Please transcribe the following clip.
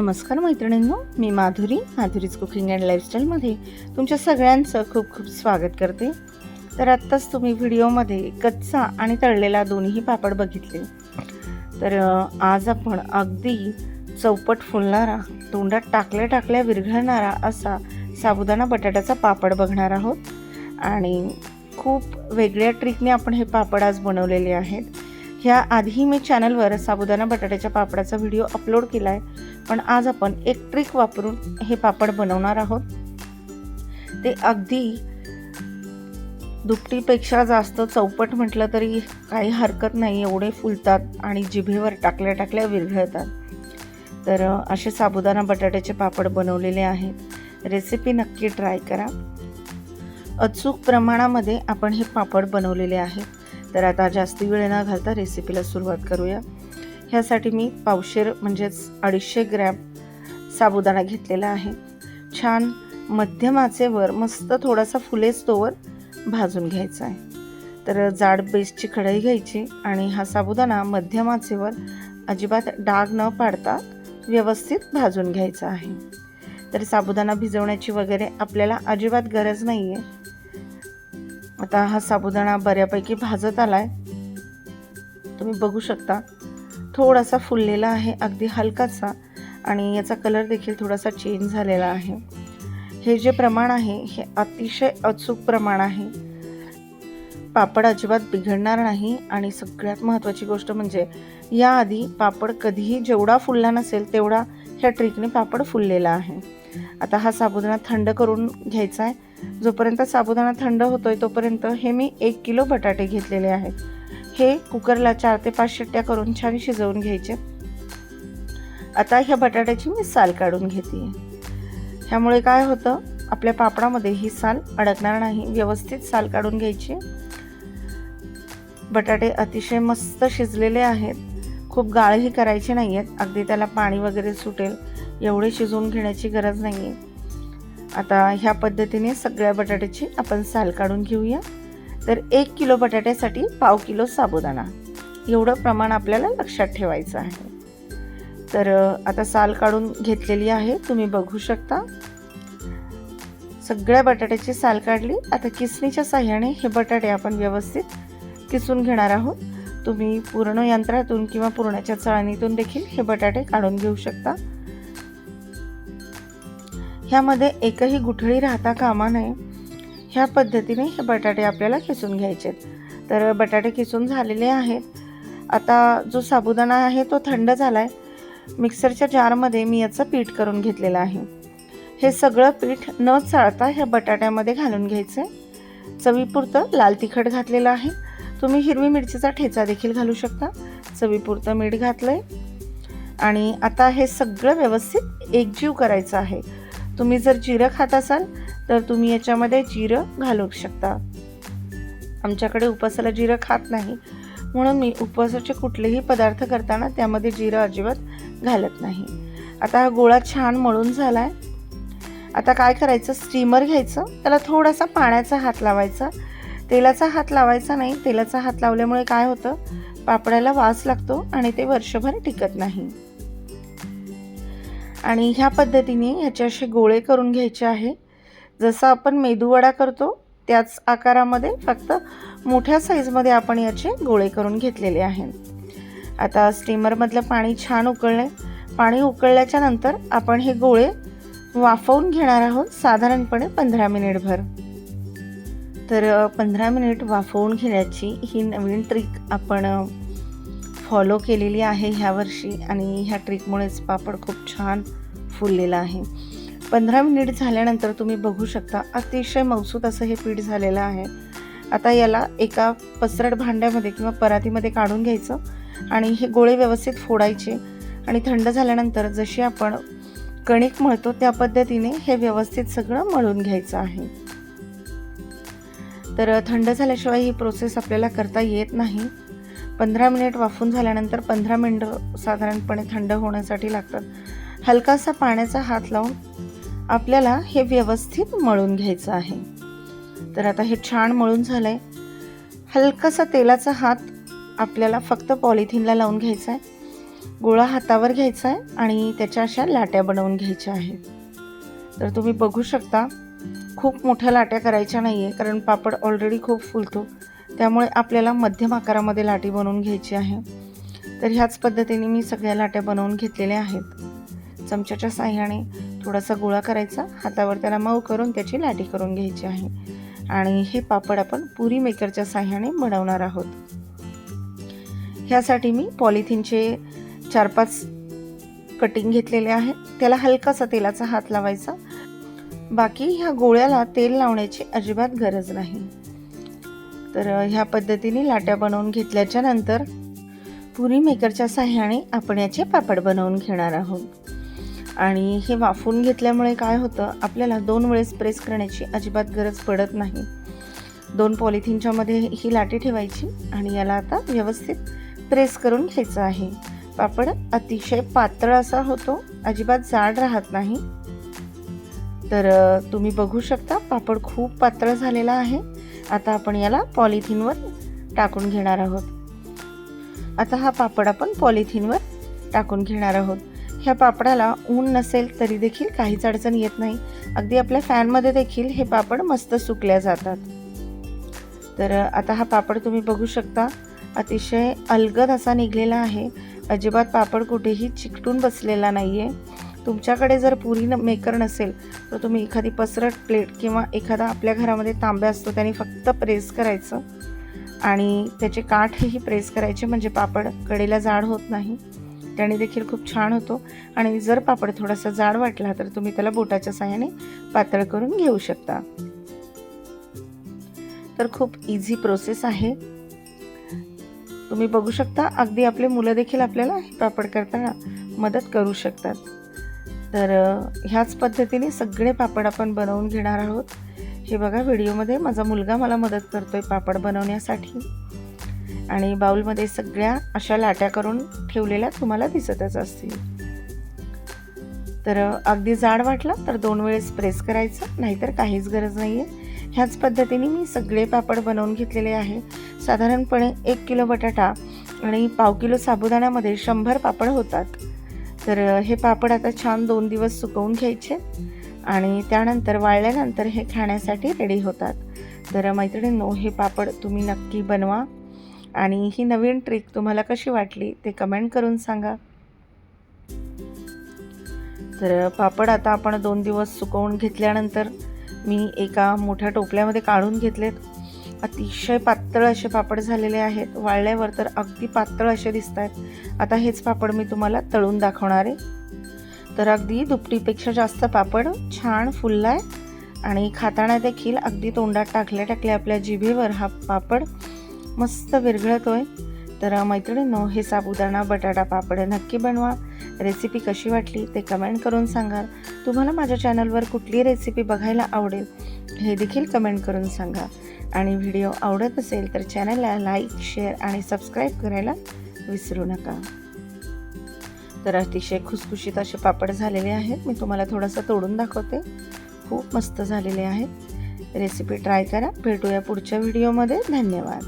नमस्कार मैत्रिणींनो मी माधुरी माधुरीज कुकिंग अँड लाईफस्टाईलमध्ये तुमच्या सगळ्यांचं खूप खूप स्वागत करते. तर आत्ताच तुम्ही व्हिडिओमध्ये कच्चा आणि तळलेला दोन्ही पापड बघितले. तर आज आपण अगदी चौपट फुलणारा तोंडात टाकल्या टाकल्या विरघळणारा असा साबुदाणा बटाट्याचा पापड बघणार आहोत. आणि खूप वेगळ्या ट्रिकने आपण हे पापड आज बनवलेले आहेत. ह्या आधी मी चॅनलवर साबुदाणा बटाट्याच्या पापडाचा व्हिडिओ अपलोड केला आहे पण आज आपण एक ट्रिक वापरून हे पापड बनवणार आहोत. ते अगदी दुपटीपेक्षा जास्त चौपट म्हटलं तरी काही हरकत नाही एवढे फुलतात आणि जिभेवर टाकल्या टाकल्या विरघळतात. तर असे साबुदाणा बटाट्याचे पापड बनवलेले आहेत. रेसिपी नक्की ट्राय करा. अचूक प्रमाणामध्ये आपण हे पापड बनवलेले आहेत. तर आता जास्त वेळ न घालता रेसिपीला सुरुवात करूया. ह्यासाठी मी पावशेर म्हणजेच अडीचशे ग्रॅम साबुदाणा घेतलेला आहे. छान मध्यम आचेवर मस्त थोडासा फुलेच तोवर भाजून घ्यायचा आहे. तर जाड बेसची कढई घ्यायची आणि हा साबुदाणा मध्यम आचेवर अजिबात डाग न पाडता व्यवस्थित भाजून घ्यायचा आहे. तर साबुदाणा भिजवण्याची वगैरे आपल्याला अजिबात गरज नाही आहे आता हा साबुदाणा बऱ्यापैकी भाजत आला आहे तुम्ही बघू शकता. थोडासा फुललेला आहे अगदी हलकासा. आणि याचा कलर देखील थोडासा चेंज झालेला आहे. हे जे प्रमाण आहे हे अतिशय अचूक प्रमाण आहे. पापड अजिबात बिघडणार नाही आणि सगळ्यात महत्त्वाची गोष्ट म्हणजे याआधी पापड कधीही जेवढा फुलला नसेल तेवढा ह्या ट्रिकने पापड फुललेला आहे. आता हा साबुदाणा थंड करून घ्यायचा आहे. जोपर्यंत साबुदाणा थंड होतोय तोपर्यंत हे मी एक किलो बटाटे घेतलेले आहेत. हे कुकरला चार ते पाच शिट्ट्या करून छान शिजवून घ्यायचे. आता ह्या बटाट्याची मी साल काढून घेते. ह्यामुळे काय होतं आपल्या पापडामध्ये ही साल अडकणार नाही व्यवस्थित साल काढून घ्यायची. बटाटे अतिशय मस्त शिजलेले आहेत. खूप गाळही करायचे नाही आहेत अगदी त्याला पाणी वगैरे सुटेल एवढे शिजवून घेण्याची गरज नाही आहे आता ह्या पद्धतीने सगळ्या बटाट्याची आपण साल काढून घेऊया. तर एक किलो बटाट्यासाठी पाव किलो साबुदाणा. एवढं प्रमाण आपल्याला लक्षात ठेवायचं आहे. तर आता साल काढून घेतलेली आहे. तुम्ही बघू शकता. सगळ्या बटाट्याची साल काढली. आता किसणीच्या साह्याने हे बटाटे आपण व्यवस्थित किसून घेणार आहोत. तुम्ही पूर्ण यंत्रातून किंवा पूर्णाच्या चाळणीतून देखील हे बटाटे काढून घेऊ शकता. ह्यामध्ये एकही गुठळी राहता कामा नये. ह्या पद्धतीने हे बटाटे आपल्याला किसून घ्यायचे तर बटाटे किसून झालेले आहेत. आता जो साबुदाणा आहे तो थंड झाला आहे मिक्सरच्या जारमध्ये मी याचं पीठ करून घेतलेलं आहे. हे सगळं पीठ न चाळता ह्या बटाट्यामध्ये घालून घ्यायचं आहे चवीपुरतं लाल तिखट घातलेलं आहे. तुम्ही हिरवी मिरचीचा ठेचा देखील घालू शकता. चवीपुरतं मीठ घातलं आहे आणि आता हे सगळं व्यवस्थित एकजीव करायचं आहे. तुम्ही जर जिरं खात असाल तर तुम्ही याच्यामध्ये जिरं घालू शकता. आमच्याकडे उपवासाला जिरं खात नाही. म्हणून मी उपवासाचे कुठलेही पदार्थ करताना त्यामध्ये जिरं अजिबात घालत नाही. आता हा गोळा छान मळून झाला आहे आता काय करायचं? स्टीमर घ्यायचं. त्याला थोडासा पाण्याचा हात लावायचा. तेलाचा हात लावायचा नाही. तेलाचा हात लावल्यामुळे काय होतं? पापडाला वास लागतो आणि ते वर्षभर टिकत नाही. आणि ह्या पद्धतीने ह्याचे असे गोळे करून घ्यायचे आहे. जसं आपण मेदूवडा करतो त्याच आकारामध्ये फक्त मोठ्या साईजमध्ये आपण याचे गोळे करून घेतलेले आहेत. आता स्टीमरमधलं पाणी छान उकळले पाणी उकळल्याच्या नंतर आपण हे गोळे वाफवून घेणार आहोत साधारणपणे पंधरा मिनिटभर. तर पंधरा मिनिट वाफवून घेण्याची ही नवीन ट्रिक आपण फॉलो केलेली आहे ह्या वर्षी आणि ह्या ट्रिकमुळेच पापड खूप छान फुललेला आहे. पंधरा मिनिट झाल्यानंतर तुम्ही बघू शकता अतिशय मौसूत असं हे पीठ झालेलं आहे. आता याला एका पसरट भांड्यामध्ये किंवा परातीमध्ये काढून घ्यायचं आणि हे गोळे व्यवस्थित फोडायचे आणि थंड झाल्यानंतर जशी आपण कणिक मळतो त्या पद्धतीने हे व्यवस्थित सगळं मळून घ्यायचं आहे. तर थंड झाल्याशिवाय ही प्रोसेस आपल्याला करता येत नाही. पंधरा मिनिट वाफून झाल्यानंतर पंधरा मिनटं साधारणपणे थंड होण्यासाठी लागतात. हलकासा पाण्याचा हात लावून आपल्याला हे व्यवस्थित मळून घ्यायचं आहे. तर आता हे छान मळून झालं आहे हलकासा तेलाचा हात आपल्याला फक्त पॉलिथिनला लावून घ्यायचा आहे गोळा हातावर घ्यायचा आहे आणि त्याच्या अशा लाट्या बनवून घ्यायच्या आहेत. तर तुम्ही बघू शकता खूप मोठ्या लाट्या करायच्या नाही आहे कारण पापड ऑलरेडी खूप फुलतो. त्यामुळे आपल्याला मध्यम आकारामध्ये लाटी बनवून घ्यायची आहे. तर ह्याच पद्धतीने मी सगळ्या लाट्या बनवून घेतलेल्या आहेत. चमच्याच्या साह्याने थोडासा गोळा करायचा. हातावर त्याला मऊ करून त्याची लाटी करून घ्यायची आहे. आणि हे पापड आपण पुरी मेकरच्या साह्याने बनवणार आहोत. ह्यासाठी मी पॉलिथिनचे चार पाच कटिंग घेतलेले आहेत त्याला हलकासा तेलाचा हात लावायचा. बाकी ह्या गोळ्याला तेल लावण्याची अजिबात गरज नाही. तर ह्या पद्धतीने लाट्या बनवून घेतल्याच्या नंतर पुरी मेकरच्या साह्याने आपण याचे पापड बनवून घेणार आहोत. आणि हे वाफून घेतल्यामुळे काय होतं आपल्याला दोन वेळेस प्रेस करण्याची अजिबात गरज पडत नाही. दोन पॉलिथिनच्या मध्ये ही लाटी ठेवायची आणि याला आता व्यवस्थित प्रेस करून घ्यायचं आहे. पापड अतिशय पातळ असा होतो अजिबात जाड राहत नाही. तर तुम्ही बघू शकता पापड खूप पातळ झालेला आहे. आता आपण याला पॉलिथिनवर टाकून घेणार आहोत. आता हा पापड आपण पॉलिथिनवर टाकून घेणार आहोत. ह्या पापडाला ऊन नसेल तरी देखील काहीच अडचण येत नाही. अगदी आपल्या फॅनमध्ये देखील हे पापड मस्त सुकल्या जातात. तर आता हा पापड तुम्ही बघू शकता. अतिशय अलगद असा निघलेला आहे. अजिबात पापड कुठेही चिकटून बसलेला नाही आहे तुमच्याकडे जर पुरी न मेकर नसेल तर तुम्ही एखादी पसरट प्लेट किंवा एखादा आपल्या घरामध्ये तांब्या असतो त्याने फक्त प्रेस करायचं. आणि त्याचे काठही प्रेस करायचे म्हणजे पापड कडेला जाड होत नाही. त्याने देखील खूप छान होतो. आणि जर पापड थोडासा जाड वाटला तर तुम्ही त्याला बोटाच्या साह्याने पातळ करून घेऊ शकता. तर खूप इझी प्रोसेस आहे. तुम्ही बघू शकता अगदी आपले मुलं देखील आपल्याला हे पापड करताना मदत करू शकतात. तर ह्याच पद्धतीने सगळे पापड आपण बनवून घेणार आहोत. हे बघा व्हिडिओमध्ये माझा मुलगा मला मदत करतोय पापड बनवण्यासाठी. आणि बाउलमध्ये सगळ्या अशा लाट्या करून ठेवलेल्या तुम्हाला दिसतच असतील. तर अगदी जाड वाटला तर दोन वेळेस प्रेस करायचं नाहीतर काहीच गरज नाही आहे ह्याच पद्धतीने मी सगळे पापड बनवून घेतलेले आहे. साधारणपणे एक किलो बटाटा आणि पाव किलो साबुदाण्यामध्ये शंभर पापड होतात. तर हे पापड आता छान दोन दिवस सुकवून घ्यायचे आणि त्यानंतर वाळल्यानंतर हे खाण्यासाठी रेडी होतात. तर मैत्रिणींनो हे पापड तुम्ही नक्की बनवा. आणि ही नवीन ट्रिक तुम्हाला कशी वाटली ते कमेंट करून सांगा. तर पापड आता आपण दोन दिवस सुकवून घेतल्यानंतर मी एका मोठ्या टोपल्यामध्ये काढून घेतलेत. अतिशय पातळ असे पापड झालेले आहेत. वाळल्यावर तर अगदी पातळ असे दिसत आहेत आता हेच पापड मी तुम्हाला तळून दाखवणार आहे. तर अगदी दुपटीपेक्षा जास्त पापड छान फुलला आहे आणि खाताना देखील अगदी तोंडात टाकल्या टाकल्या आपल्या जिभेवर हा पापड मस्त विरघळतोय. तर मैत्रिणींनो हे साबुदाणा बटाटा पापड नक्की बनवा. रेसिपी कशी वाटली ते कमेंट करून सांगा. तुम्हाला माझ्या चॅनलवर कुठली रेसिपी बघायला आवडेल हे देखील कमेंट करून सांगा. आणि व्हिडिओ आवडत असेल तर चॅनलला लाईक शेअर आणि सबस्क्राईब करायला विसरू नका. तर अतिशय खुसखुशीत असे पापड झालेले आहेत. मी तुम्हाला थोडंसं तोडून दाखवते. खूप मस्त झालेले आहेत. रेसिपी ट्राय करा. भेटूया पुढच्या व्हिडिओमध्ये धन्यवाद.